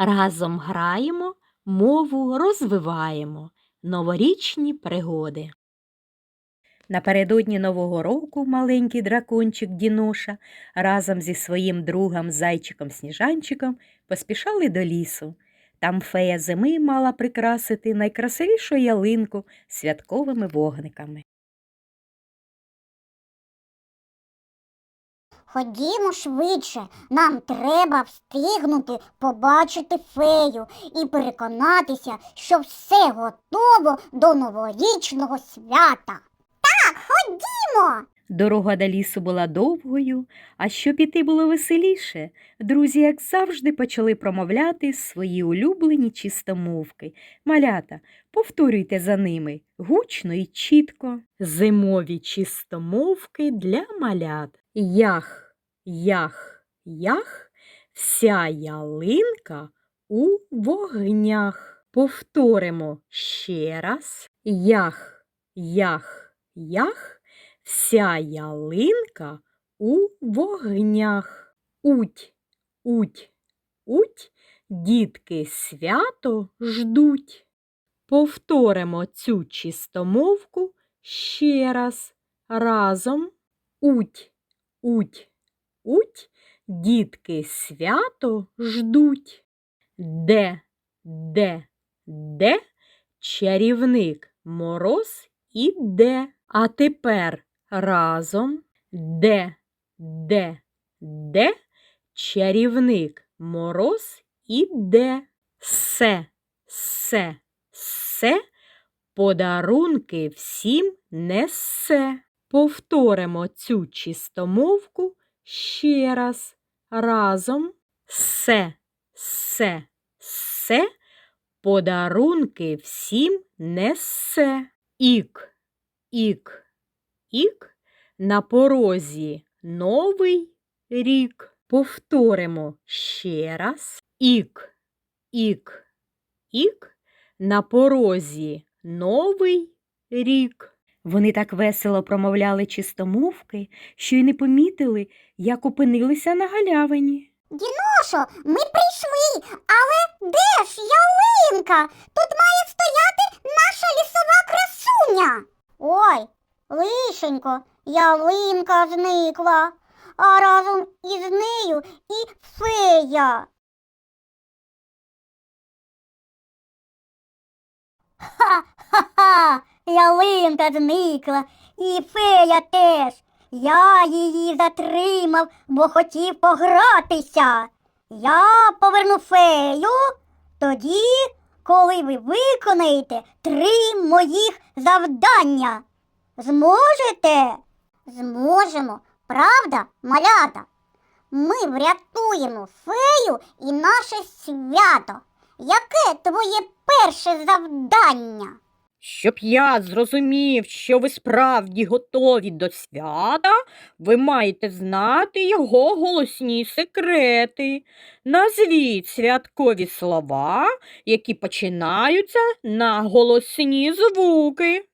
Разом граємо, мову розвиваємо. Новорічні пригоди. Напередодні Нового року маленький дракончик Діноша разом зі своїм другом зайчиком Сніжанчиком поспішали до лісу. Там фея зими мала прикрасити найкрасивішу ялинку святковими вогниками. Ходімо швидше, нам треба встигнути побачити фею і переконатися, що все готово до новорічного свята. Так, ходімо. Дорога до лісу була довгою, а щоб піти було веселіше, друзі, як завжди, почали промовляти свої улюблені чистомовки. Малята, повторюйте за ними гучно і чітко. Зимові чистомовки для малят. Ях, ях, ях, вся ялинка у вогнях. Повторимо ще раз. Ях, ях, ях. Вся ялинка у вогнях. Уть, уть, уть, дітки свято ждуть. Повторимо цю чистомовку ще раз. Разом. Уть, уть, уть, дітки свято ждуть. Де, де, де чарівник мороз іде. А тепер разом де, де, де чарівник мороз іде. Се, се, се, подарунки всім несе. Повторимо цю чистомовку ще раз. Разом се, се, се, подарунки всім несе. Ік, ік, ік, на порозі новий рік. Повторимо ще раз. Ік, ік, ік, на порозі новий рік. Вони так весело промовляли чистомовки, що й не помітили, як опинилися на галявині. Діношо, ми прийшли, але де ж ялинка? Тут має стояти наша лісова красуня. Ой, лишенько, ялинка зникла, а разом із нею і фея. Ха-ха-ха, ялинка зникла, і фея теж. Я її затримав, бо хотів погратися. Я поверну фею тоді, коли ви виконаєте три моїх завдання. Зможете? Зможемо, правда, малята? Ми врятуємо фею і наше свято. Яке твоє перше завдання? Щоб я зрозумів, що ви справді готові до свята, ви маєте знати його голосні секрети. Назвіть святкові слова, які починаються на голосні звуки.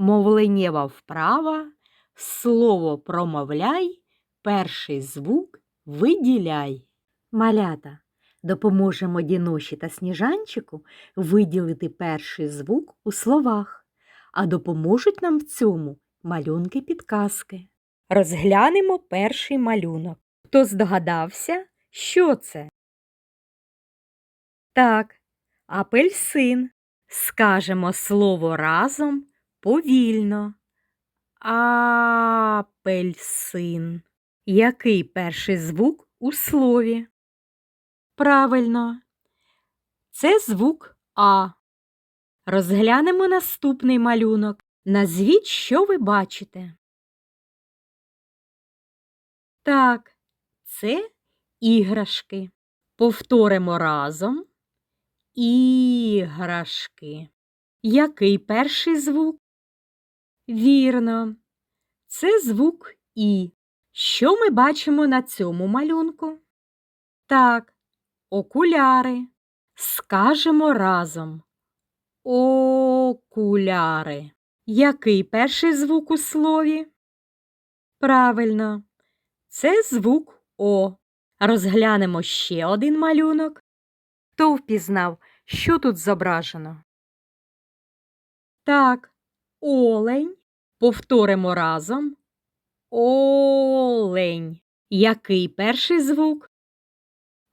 Мовленнєва вправа, слово промовляй, перший звук виділяй. Малята, допоможемо Діноші та Сніжанчику виділити перший звук у словах, а допоможуть нам в цьому малюнки підказки. Розглянемо перший малюнок. Хто здогадався, що це? Так, апельсин. Скажемо слово разом повільно. Апельсин. Який перший звук у слові? Правильно. Це звук А. Розглянемо наступний малюнок. Назвіть, що ви бачите. Так, це іграшки. Повторимо разом. Іграшки. Який перший звук? Вірно. Це звук І. Що ми бачимо на цьому малюнку? Так, окуляри. Скажемо разом. Окуляри. Який перший звук у слові? Правильно, це звук О. Розглянемо ще один малюнок. Хто впізнав, що тут зображено? Так, олень. Повторимо разом. Олень. Який перший звук?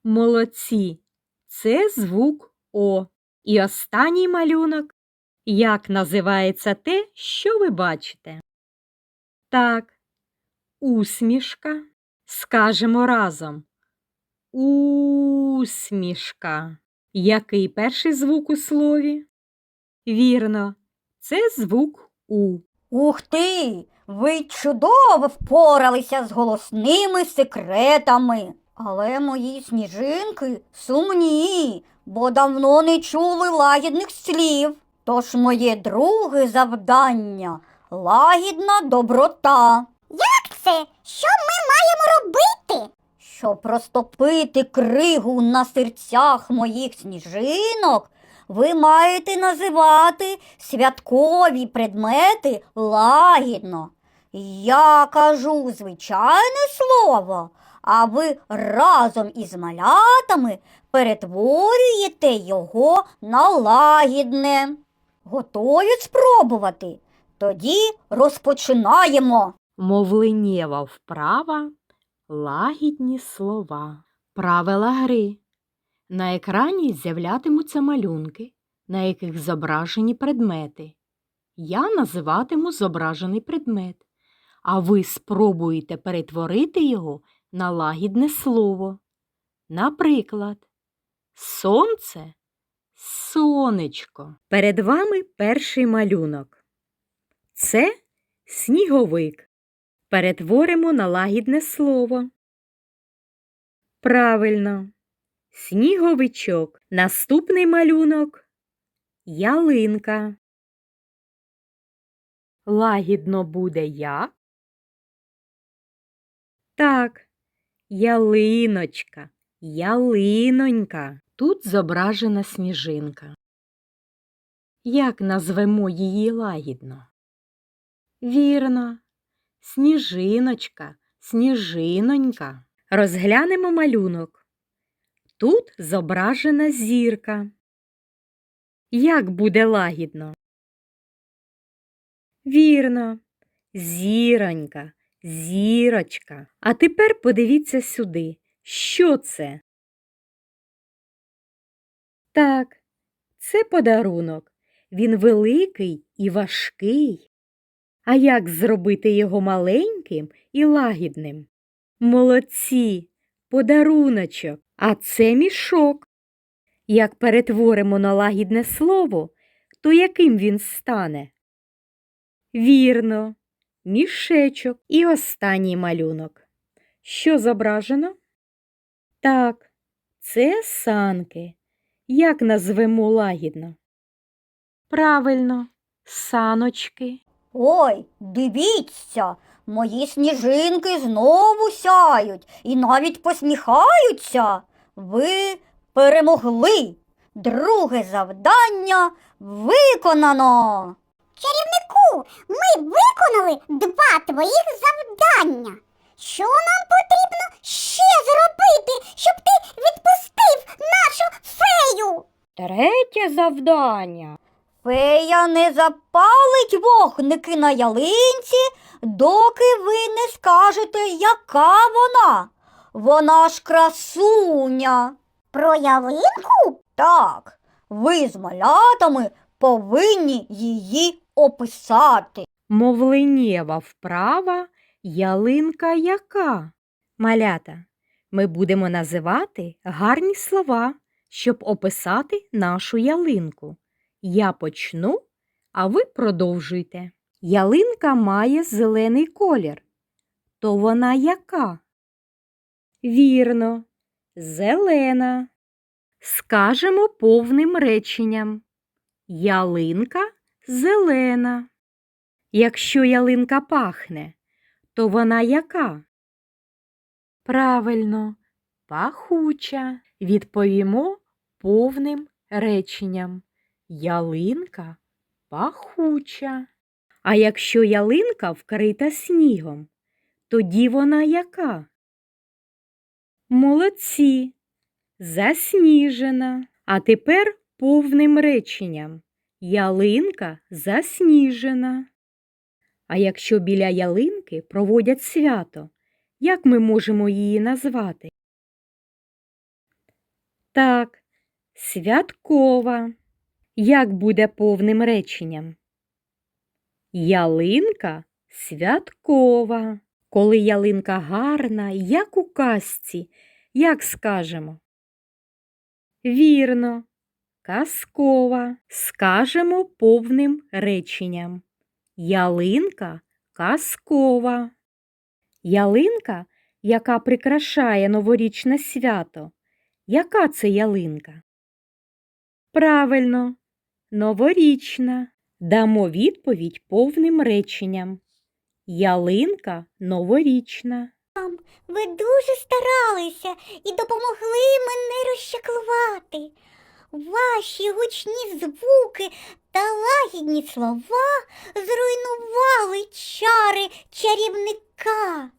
Молодці. Це звук О. І останній малюнок. Як називається те, що ви бачите? Так, усмішка. Скажемо разом. Усмішка. Який перший звук у слові? Вірно, це звук У. Ух ти! Ви чудово впоралися з голосними секретами. Але мої сніжинки сумні, бо давно не чули лагідних слів. Тож моє друге завдання лагідна доброта. Як це? Що ми маємо робити? Щоб розтопити кригу на серцях моїх сніжинок, ви маєте називати святкові предмети лагідно. Я кажу звичайне слово, а ви разом із малятами перетворюєте його на лагідне. Готові спробувати? Тоді розпочинаємо. Мовленнєва вправа, лагідні слова. Правила гри. На екрані з'являтимуться малюнки, на яких зображені предмети. Я називатиму зображений предмет, а ви спробуєте перетворити його на лагідне слово. Наприклад, сонце сонечко. Перед вами перший малюнок. Це сніговик. Перетворимо на лагідне слово. Правильно. Сніговичок. Наступний малюнок ялинка. Лагідно буде як? Так, ялиночка, ялинонька. Тут зображена сніжинка. Як назвемо її лагідно? Вірно, сніжиночка, сніжинонька. Розглянемо малюнок. Тут зображена зірка. Як буде лагідно? Вірно, зіронька, зірочка. А тепер подивіться сюди. Що це? Так, це подарунок. Він великий і важкий. А як зробити його маленьким і лагідним? Молодці, подаруночок, а це мішок. Як перетворимо на лагідне слово, то яким він стане? Вірно, мішечок і останній малюнок. Що зображено? Так, це санки. Як назвемо лагідно? Правильно, саночки. Ой, дивіться, мої сніжинки знову сяють і навіть посміхаються. Ви перемогли. Друге завдання виконано. Чарівнику, ми виконали два твоїх завдання. Що нам потрібно ще зробити, щоб ти відпустив нашу фею? Третє завдання. Фея не запалить вогники на ялинці, доки ви не скажете, яка вона. Вона ж красуня. Про ялинку? Так, ви з малятами повинні її описати. Мовленєва вправа ялинка яка? Малята, ми будемо називати гарні слова, щоб описати нашу ялинку. Я почну, а ви продовжуйте. Ялинка має зелений колір. То вона яка? Вірно, зелена. Скажемо повним реченням. Ялинка зелена. Якщо ялинка пахне, то вона яка? Правильно, пахуча. Відповімо повним реченням. Ялинка пахуча. А якщо ялинка вкрита снігом, тоді вона яка? Молодці, засніжена. А тепер повним реченням. Ялинка засніжена. А якщо біля ялинки проводять свято, як ми можемо її назвати? Так, святкова. Як буде повним реченням? Ялинка святкова. Коли ялинка гарна, як у казці, як скажемо? Вірно, казкова. Скажемо повним реченням. Ялинка казкова. Ялинка, яка прикрашає новорічне свято. Яка це ялинка? Правильно, новорічна. Дамо відповідь повним реченням. Ялинка новорічна. Мам, Ви дуже старалися і допомогли мене розчаклувати. Ваші гучні звуки та лагідні слова зруйнували чари чарівника.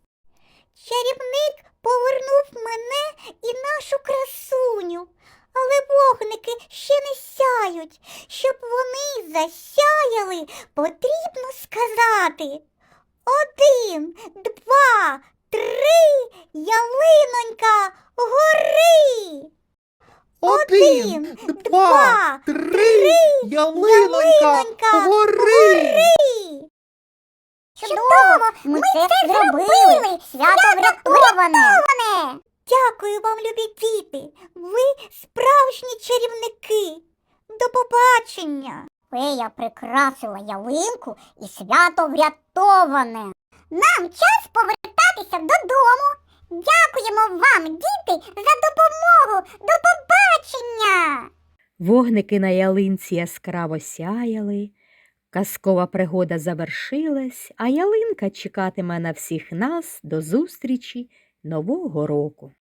Чарівник повернув мене і нашу красуню, але вогники ще не сяють. Щоб вони засяяли, потрібно сказати. Один, два, три, ялинонька, гори! Один, два, три, ялинонька, гори! Чудово! Ми, це зробили! Свято врятоване! Дякую вам, любі діти! Ви справжні чарівники! До побачення! Фея прикрасила ялинку і свято врятоване. Нам час повертатися додому. Дякуємо вам, діти, за допомогу. До побачення! Вогники на ялинці яскраво сяяли. Казкова пригода завершилась, а ялинка чекатиме на всіх нас до зустрічі нового року.